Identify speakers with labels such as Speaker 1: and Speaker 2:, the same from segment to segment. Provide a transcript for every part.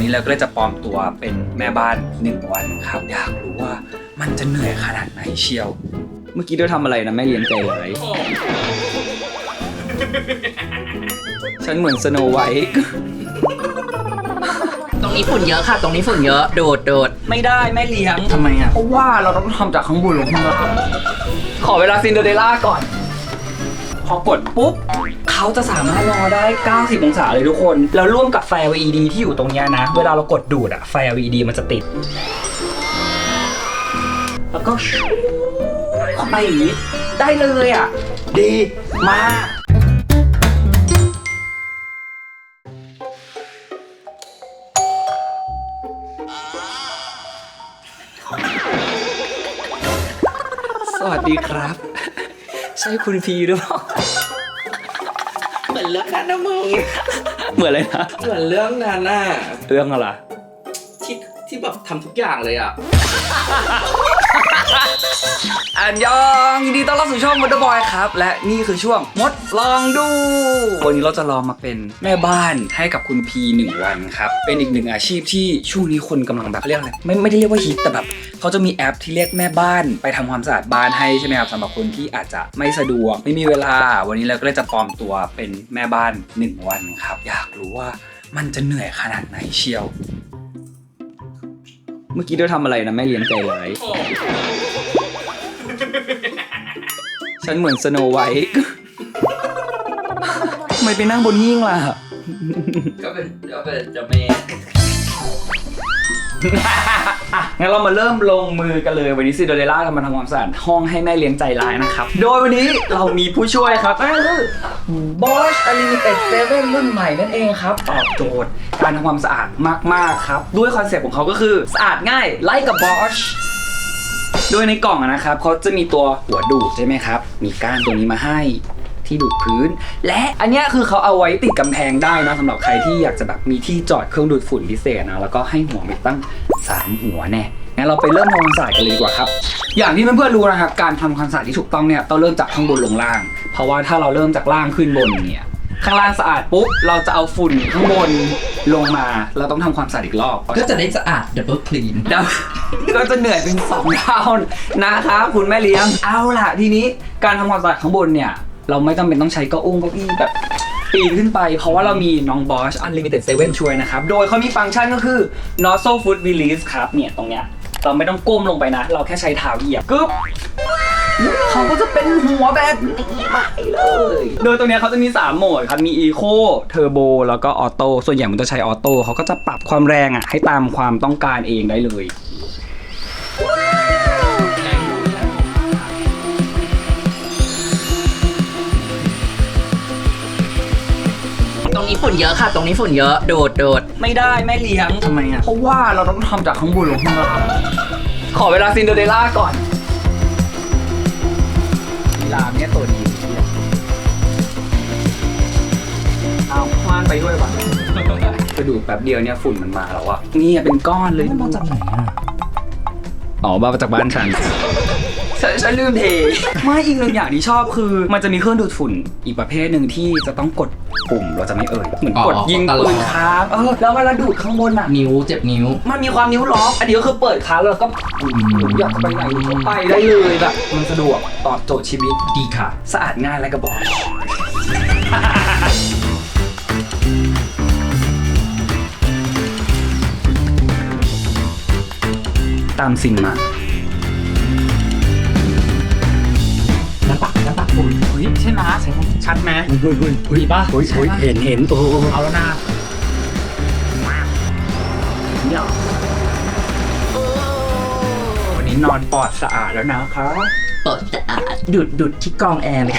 Speaker 1: วันนี้เราก็เลยจะปลอมตัวเป็นแม่บ้านหนึ่งวันครับ อยากรู้ว่ามันจะเหนื่อยขนาดไหนเชียว เมื่อกี้เราทำอะไรนะแม่เลี้ยงใจร้ายฉันเหมือนสโนไวท์
Speaker 2: ตรงนี้ฝุ่นเยอะค่ะ ตรงนี้ฝุ่นเยอะ โดดโดด
Speaker 1: ไม่ได้แม่เลี้ยงทำไมอะ เพราะว่าเราต้องทำจากข้างบนลงข้างล่างขอเวลาซินเดอเรลล่าก่อนพ อกดปุ๊บเขาจะสามารถรอได้ 90 องศาเลยทุกคน แล้วร่วมกับไฟ LED ที่อยู่ตรงเนี้ยนะ เวลาเรากดดูดอะไฟ LED มันจะติด แล้วก็เข้าไปอย่างนี้ได้เลยอะดีมาก ใช่คุณพีหรือเปล่า
Speaker 2: เหมือนเรื่องนั้นนะมึง
Speaker 1: เหมือนเลยนะ
Speaker 2: เหมือนเรื่องนั้นน่ะ
Speaker 1: เรื่องอะไร
Speaker 2: ที่ที่แบบทำทุกอย่างเลยอะ
Speaker 1: อันยองยินดีต้อนรับสู่ช่องมดบอยครับ และนี่คือช่วงมดลองดู วันนี้เราจะลองมาเป็นแม่บ้านให้กับคุณพีหนึ่งวันครับ เป็นอีกหนึ่งอาชีพที่ช่วงนี้คนกำลังแบบเขาเรียกอะไรไม่ไม่ได้เรียกว่าฮิตแต่แบบเขาจะมีแอปที่เรียกแม่บ้านไปทำความสะอาดบ้านให้ใช่ไหมครับสำหรับคนที่อาจจะไม่สะดวกไม่มีเวลา วันนี้เราก็เลยจะปลอมตัวเป็นแม่บ้านหนึ่งวันครับ อยากรู้ว่ามันจะเหนื่อยขนาดไหนเชียว เมื่อกี้เราทำอะไรนะแม่เลี้ยงใจร้าย ฉันเหมือนสโนไวท์ทำไมไปนั่งบนหิ้งล่ะ
Speaker 2: ก็เป็นก็เป็นเจะเมย์
Speaker 1: อะงั้นเรามาเริ่มลงมือกันเลย วันนี้ซิโดเรล่าจะมาทำความสะอาดห้องให้แม่เลี้ยงใจร้ายนะครับ โดยวันนี้เรามีผู้ช่วยครับนั่นก็คือ Bosch Unlimited 7รุ่นใหม่นั่นเองครับ ตอบโจทย์การทำความสะอาดมาก ๆ ครับ ด้วยคอนเซ็ปต์ของเขาก็คือ สะอาดง่ายไล่กับ Bosch โดยในกล่องนะครับเขาจะมีตัวหัวดูดใช่ไหมครับ มีก้านตัวนี้มาให้ที่ดูดพื้น และอันเนี้ยคือเขาเอาไว้ติดกำแพงได้นะสำหรับใครที่อยากจะแบบมีที่จอดเครื่องดูดฝุ่นพิเศษนะแล้วก็ให้หัวมันตั้ง3หัวแน่งั้นเราไปเริ่มทำความสะอาดกันเลยดีกว่าครับ อย่างที่เพื่อนๆรู้นะครับการทำความสะอาดที่ถูกต้องเนี่ยต้องเริ่มจากข้างบนลงล่าง เพราะว่าถ้าเราเริ่มจากล่างขึ้นบนเนี่ย ข้างล่างสะอาดปุ๊บเราจะเอาฝุ่นข้างบนลงมา เราต้องทำความสะอาดอีกรอบ
Speaker 2: ก็จะได้สะอาดดับเบิลคลีน
Speaker 1: เดี๋ยวก็จะเหนื่อยเป็นสองเท่านะครับคุณแม่เลี้ยง เอาล่ะทีนี้การทำความสะอาดข้างบนเนี่ย เราไม่จำเป็นต้องใช้เก้าอุ้งเก้าอี้แบบปีนขึ้นไป เพราะว่าเรามีน้อง Bosch Unlimited 7ช่วยนะครับ โดยเขามีฟังก์ชันก็คือ nozzle foot release ครับเนี่ยตรงเนี้ยเราไม่ต้องก้มลงไปนะ เราแค่ใช้เท้าเหยียบกึ๊บ เขาก็จะเป็นหัวแบบนี้ไปเลย โดยตรงเนี้ยเขาจะมี 3 โหมดครับ มี Eco Turbo แล้วก็ Auto ส่วนใหญ่มันจะใช้ Auto เขาก็จะปรับความแรงอะให้ตามความต้องการเองได้เลย
Speaker 2: ตรงนี้ฝุ่นเยอะค่ะ ตรงนี้ฝุ่นเยอะ โดดโดด
Speaker 1: ไม่ได้แม่เลี้ยงทำไมอะเพราะว่าเราต้องทำจากข้างบนลงข้างล่างขอเวลาซินเดอเรลล่าก่อน ลีลาเนี่ยตัวดีเอาคว้านไปด้วยว่ะไปดูแป๊บเดียวเนี่ยฝุ่นมันมาแล้วอะนี่เป็นก้อนเลย
Speaker 2: มันมาจากไหนอะ
Speaker 1: อ๋อมาจากบ้านฉัน ฉันฉันลืมเท ไม่อีกหนึ่งอย่างที่ชอบคือ มันจะมีเครื่องดูดฝุ่น อีกประเภทหนึ่งที่จะต้องกดปุ่มเราจะไม่เอ่ย เหมือนกดยิงปืนค้างเออแล้วเวลาดูดข้างบนอะ
Speaker 2: นิ้วเจ็บนิ้ว
Speaker 1: มันมีความนิ้วล็อก อันนี้ก็คือเปิดค้างแล้วก็อยากไปไหนก็ไปได้เลยแบบมันสะดวกตอบโจทย์ชีวิต
Speaker 2: ดีค่ะ
Speaker 1: สะอาดง่ายและกระบอก ตามสิ่งมา
Speaker 2: น้ำปักน้ำปักฝุ่น
Speaker 1: เฮ้ยใช่ไหมชัดไหม
Speaker 2: เฮ้ยเฮ้ยเฮ้ยป่ะ
Speaker 1: เฮ้ยเฮ้ยเห็นเห็นโอ้
Speaker 2: เอาแล้วนะ
Speaker 1: เนี่ยวันนี้นอนปลอดสะอาดแล้วนะครับ
Speaker 2: เปิดสะอาดดูดดูดที่กรองแอร์เลย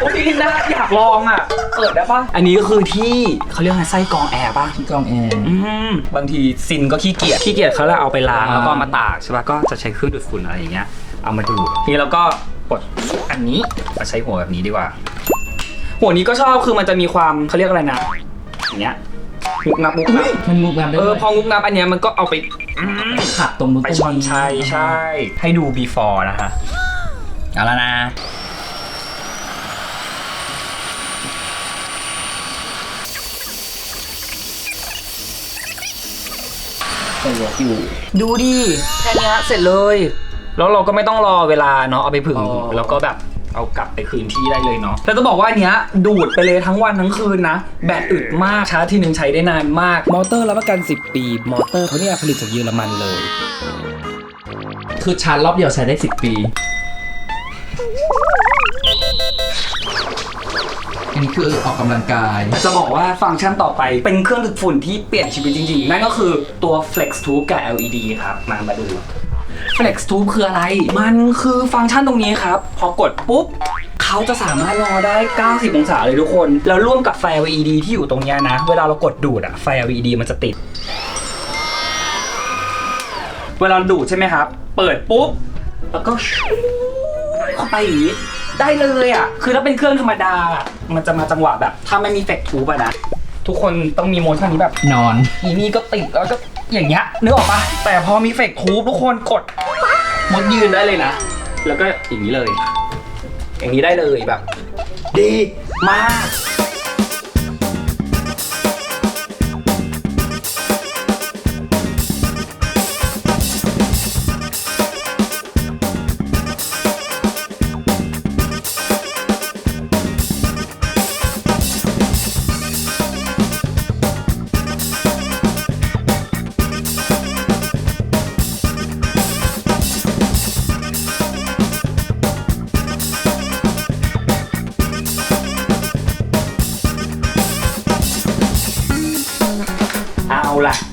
Speaker 1: โอ้ยน่าอยากลองอะ เปิดได้ปะอันนี้ก็คือที่เขาเรียกว่าไส้กรองแอร์ป่ะ
Speaker 2: ที่กรองแอร์
Speaker 1: อืมบางทีซินก็ขี้เกียจ ขี้เกียจเขาเลยเอาไปล้าง
Speaker 2: อ่า
Speaker 1: แล้วก็เอามาตากใช่ป่ะ ก็จะใช้เครื่องดูดฝุ่นอะไรอย่างเงี้ย เอามาดูดทีนี้เราก็กดอันนี้มาใช้หัวแบบนี้ดีกว่า หัวนี้ก็ชอบคือมันจะมีความเขาเรียกอะไรนะ อย่างเงี้ยงุกงับงุกงับ
Speaker 2: มันงูกันได้
Speaker 1: เอ
Speaker 2: ด้
Speaker 1: อ
Speaker 2: วย
Speaker 1: พองุกงับอันเนี้ยมันก็เอาไปอืม
Speaker 2: ขัดตรงนู้น
Speaker 1: ไป
Speaker 2: ตรง
Speaker 1: ช้อน
Speaker 2: นี้
Speaker 1: ใช่ใช่ ให้ดู before นะฮะเอาแล้วนะ สะดวกอยู่ ดูดิแค่เนี้ยเสร็จเลย แล้วเราก็ไม่ต้องรอเวลาเนาะเอาไปผึ่ง
Speaker 2: อ๋อ
Speaker 1: แล้วก็แบบเอากลับไปคืนที่ได้เลยเนาะแล้วจะบอกว่าอันเนี้ยดูดไปเลยทั้งวันทั้งคืนนะ แบตอึดมากชาร์จทีหนึ่งใช้ได้นานมาก
Speaker 3: มอเตอร์รับประกัน 10 ปี มอเตอร์เขาเนี่ยผลิตจากเยอรมันเลย
Speaker 2: คือชาร์จรอบเดียวใช้ได้ 10 ปีอั นนี้คือออกกำลังกาย
Speaker 1: จะบอกว่าฟังก์ชันต่อไปเป็นเครื่องดูดฝุ่นที่เปลี่ยนชีวิตจริงๆ นั่นก็คือตัว Flex Tube กับ LED ครับ มามาดู Flex Tube คืออะไร มันคือฟังก์ชันตรงนี้ครับ พอกดปุ๊บ เขาจะสามารถรอได้ 90 องศาเลยทุกคน แล้วร่วมกับไฟ LED ที่อยู่ตรงเนี้ยนะ เวลาเรากดดูดอะไฟ LED มันจะติด เวลาดูดใช่ไหมครับ เปิดปุ๊บ แล้วก็ชูเข้าไปอย่างนี้ ได้เลยอะ คือถ้าเป็นเครื่องธรรมดาอะมันจะมาจังหวะแบบ ถ้าไม่มีเฟกทูบอะนะ ทุกคนต้องมีโมชั่นนี้แบบ
Speaker 2: นอน
Speaker 1: อีนี่ก็ติดแล้วก็อย่างเงี้ยนึกออกปะแต่พอมีเฟกทูบทุกคนกดปั๊บมดยืนได้เลยนะ แล้วก็อย่างนี้เลย อย่างนี้ได้เลยแบบ ดีมาก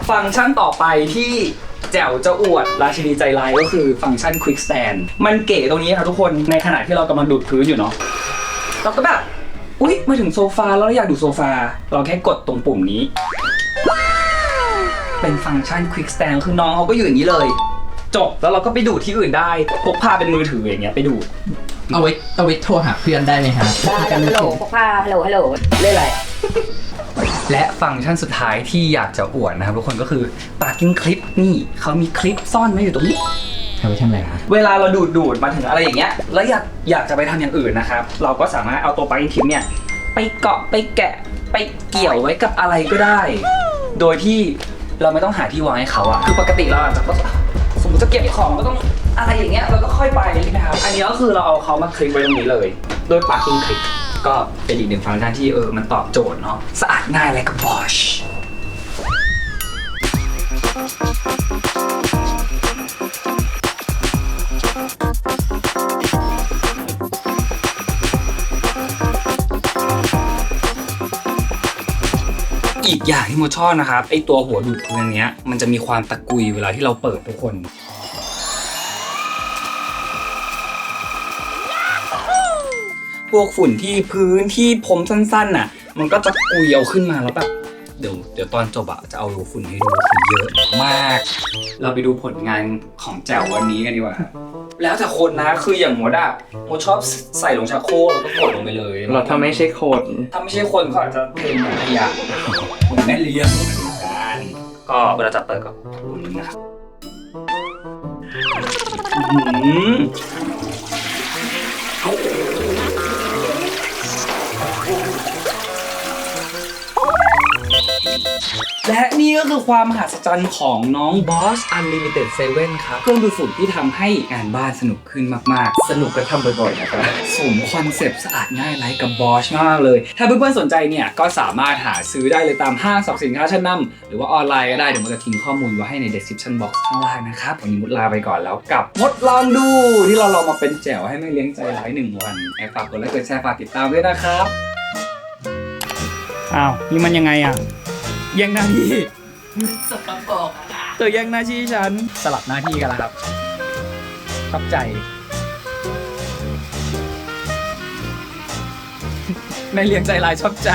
Speaker 1: ฟังก์ชันต่อไปที่แจ๋วจะอวดราชินีใจร้ายก็คือฟังก์ชัน Quick Stand มันเก๋ตรงนี้ครับทุกคนในขณะที่เรากำลังดูดพื้นอยู่เนาะเราก็แบบอุ๊ย มาถึงโซฟาแล้วเราอยากดูดโซฟา เราแค่กดตรงปุ่มนี้ เป็นฟังก์ชัน Quick Stand คือน้องเขาก็อยู่อย่างนี้เลย จบแล้วเราก็ไปดูดที่อื่นได้พกพาเป็นมือถืออย่างเงี้ยไปดูด
Speaker 2: เอาไว้เอาไว้โทรหาเพื่อนได้ไหมฮะ
Speaker 4: ได้ฮัลโหลพกพาฮัลโหลฮัลโหล
Speaker 1: เล่นอะไร และฟังก์ชันสุดท้ายที่อยากจะอวดนะครับทุกคนก็คือ parking clip นี่เขามีคลิปซ่อนไว้อยู่ตรงนี้
Speaker 2: เอาไว้ทำอะไรคะ
Speaker 1: เวลาเราดูดดูดมาถึงอะไรอย่างเงี้ย แล้วอยากอยากจะไปทำอย่างอื่นนะครับ เราก็สามารถเอาตัว parking clip เนี่ย ไปเกาะไปแกะไปเกี่ยวไว้กับอะไรก็ได้ โดยที่เราไม่ต้องหาที่วางให้เขาอะคือปกติเราอาจจะสมมติจะเก็บของก็ต้องอะไรอย่างเงี้ยเราก็ค่อยไปใช่ไหมครับ อันนี้ก็คือเราเอาเขามาคลิปไว้ตรงนี้เลย โดย parking clip ก็ ก็เป็นอีกหนึ่งฟังก์ชันที่เออมันตอบโจทย์เนาะสะอาดง่ายและกับบอชอีกอย่างที่โมชอบนะครับไอตัวหัวดูดพื้นอันเนี้ยมันจะมีความตะกุยเวลาที่เราเปิดทุกคน พวกฝุ่นที่พื้นที่ผมสั้นๆน่ะ มันก็จะกุยเอาขึ้นมาแล้วแบบเดี๋ยวเดี๋ยวตอนจบอะจะเอาฝุ่นให้ดูคือเยอะมาก เราไปดูผลงานของแจ๋ววันนี้กันดีกว่าครับแล้วแต่คนนะคืออย่างมดอะมดชอบใส่ลงชักโครกแล้วก็กดลงไปเลย
Speaker 3: เราถ้าไม่ใช่คน
Speaker 1: ถ้าไม่ใช่คนเขาอาจจะเทเหมือนขยะเหมือนแม่เลี้ยงเหมือนกันก็เวลาจะเปิดก็ปุ่มนี้นะครับ และนี่ก็คือความมหัศจรรย์ของน้อง Boss Unlimited 7 ครับ เครื่องดูดฝุ่นที่ทำให้งานบ้านสนุกขึ้นมาก ๆ
Speaker 3: สนุกก็ทำบ่อยๆนะครับ
Speaker 1: สมคอนเซปต์สะอาดง่ายไร้กับบอชมากเลย ถ้าเพื่อนๆสนใจเนี่ย ก็สามารถหาซื้อได้เลยตามห้างสรรพสินค้าชั้นนำหรือว่าออนไลน์ก็ได้ เดี๋ยวมันจะทิ้งข้อมูลไว้ให้ใน description box ข้างล่างนะครับวันนี้มุดลาไปก่อนแล้วกับมดลองดูที่เราลองมาเป็นแจ๋วให้ไม่เลี้ยงใจร้ายหนึ่งวันแอบฝากกดไลค์กดแชร์ฝากติดตามด้วยนะครับอ้าวนี่มันยังไงอะ แย่งหน้าที่
Speaker 2: สกปรกอะ
Speaker 1: เธอแย่งหน้าที่ฉันสลับหน้าที่กันแล้วครับชอบใจไม่เลี้ยงใจร้ายชอบใจ